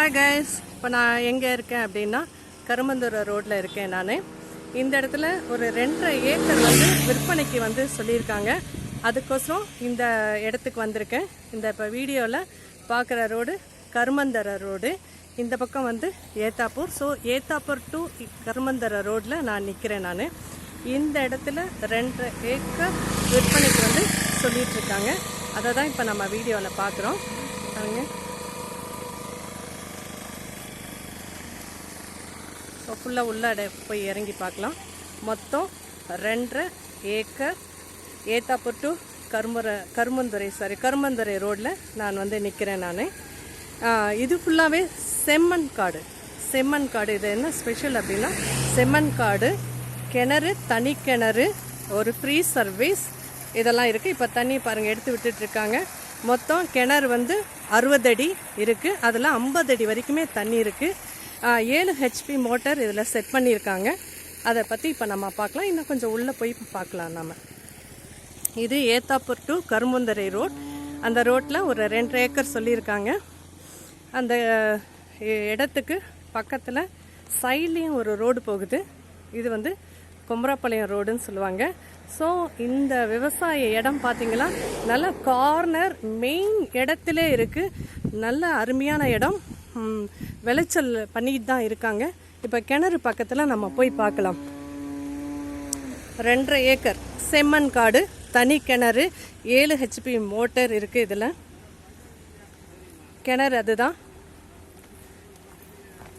Hi guys இப்போ நான் எங்கே இருக்கேன் அப்படின்னா கருமந்துறை ரோட்டில் இருக்கேன் நான். இந்த இடத்துல ஒரு ரெண்டரை ஏக்கர் வந்து விற்பனைக்கு வந்து சொல்லியிருக்காங்க. அதுக்கோசரம் இந்த இடத்துக்கு வந்திருக்கேன். இந்த இப்போ வீடியோவில் பார்க்குற ரோடு கருமந்தரை ரோடு. இந்த பக்கம் வந்து ஏத்தாப்பூர். ஸோ ஏத்தாப்பூர் டு கருமந்தரை ரோட்டில் நான் நிற்கிறேன் நான். இந்த இடத்துல ரெண்டரை ஏக்கர் விற்பனைக்கு வந்து சொல்லிகிட்ருக்காங்க அதை தான் இப்போ நம்ம வீடியோவில் பார்க்குறோம் பாருங்க. இப்போ ஃபுல்லாக உள்ளாட போய் இறங்கி பார்க்கலாம். மொத்தம் ரெண்டரை acre Ethapur to Karumburai Karumandurai sorry Karumandurai ரோட்டில் நான் வந்து நிற்கிறேன் நான். இது ஃபுல்லாகவே செம்மண் காடு. செம்மண் காடு இது என்ன ஸ்பெஷல் அப்படின்னா செம்மண் காடு கிணறு தனி கிணறு ஒரு ஃப்ரீ சர்வீஸ் இதெல்லாம் இருக்குது இப்போ தண்ணி பாருங்கள் எடுத்து விட்டுட்டு இருக்காங்க. மொத்தம் கிணறு வந்து அறுபது அடி இருக்குது அதில் ஐம்பது அடி வரைக்குமே தண்ணி இருக்குது ஏழு ஹெச்பி மோட்டர் இதில் செட் பண்ணியிருக்காங்க. அதை பற்றி இப்போ நம்ம பார்க்கலாம். இன்னும் கொஞ்சம் உள்ளே போய் பார்க்கலாம் நம்ம இது ஏத்தாப்பூர் டு கருமுந்தரை ரோட் அந்த ரோட்டில் ஒரு ரெண்டு ஏக்கர் சொல்லியிருக்காங்க. அந்த இடத்துக்கு பக்கத்தில் சைட்லேயும் ஒரு ரோடு போகுது. இது வந்து குமரப்பாளையம் ரோடுன்னு சொல்லுவாங்க. ஸோ இந்த விவசாய இடம் பார்த்திங்களா நல்ல கார்னர் மெயின் இடத்துல இருக்குது நல்ல அருமையான இடம். விளைச்சல் பண்ணிக்கிட்டு தான் இருக்காங்க. இப்போ கிணறு பக்கத்தில் நம்ம போய் பார்க்கலாம். ரெண்டரை ஏக்கர் செம்மண் காடு தனி கிணறு ஏழு ஹெச்பி மோட்டர் இருக்குது இதில். கிணறு அதுதான்.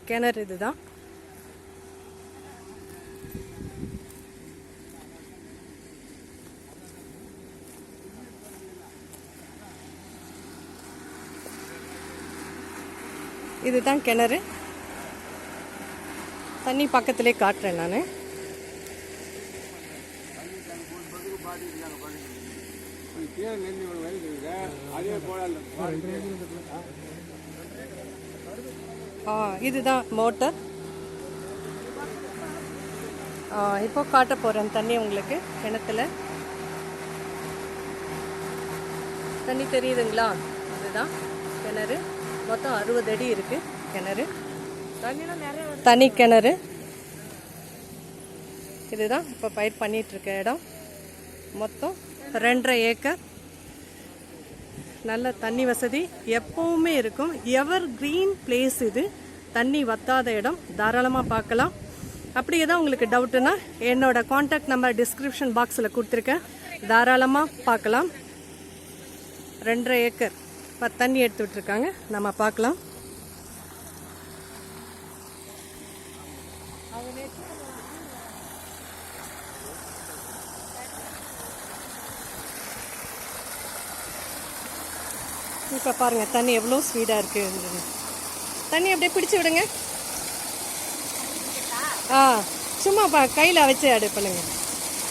கிணறு இதுதான். இதுதான் கிணறு. தண்ணி பக்கத்திலே காட்டுறேன் நான். ஆ இதுதான் மோட்டர். இப்போ காட்ட போகிறேன் தண்ணி உங்களுக்கு கிணத்துல. தண்ணி தெரியுதுங்களா? இதுதான் கிணறு. மொத்தம் அறுபது அடி இருக்கு கிணறு. தனி கிணறு. இதுதான் இப்போ பயிர் பண்ணிட்டு இருக்க இடம். மொத்தம் ரெண்டரை ஏக்கர். நல்ல தண்ணி வசதி எப்பவுமே இருக்கும். எவர் கிரீன் பிளேஸ் இது. தண்ணி வத்தாத இடம். தாராளமாக பார்க்கலாம். அப்படி ஏதாவது உங்களுக்கு டவுட்டுன்னா என்னோட காண்டாக்ட் நம்பர் டிஸ்கிரிப்ஷன் பாக்ஸில் கொடுத்துருக்கேன். தாராளமாக பார்க்கலாம். ரெண்டரை ஏக்கர். தண்ணி எடுத்து விட்டுருக்காங்க நம்ம பார்க்கலாம். இப்போ பாருங்க தண்ணி எவ்வளோ ஸ்வீடாக இருக்கு தண்ணி அப்படியே பிடிச்சி விடுங்க. ஆ சும்மா பா கையில் வச்சு அடு பண்ணுங்க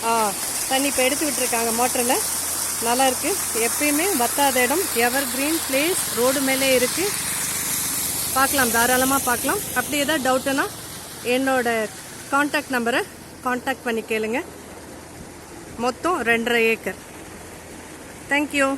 ஆ தண்ணி இப்போ எடுத்து விட்டுருக்காங்க மோட்டரில். நல்லா இருக்கு எப்பயுமே வத்தாத இடம். எவர் கிரீன் பிளேஸ் ரோடு மேலே இருக்கு. பார்க்கலாம். தாராளமாக பார்க்கலாம். அப்படி ஏதாவது டவுட்டுன்னா என்னோட காண்டாக்ட் நம்பரை காண்டாக்ட் பண்ணி கேளுங்க. மொத்தம் ரெண்டரை ஏக்கர் தேங்க்யூ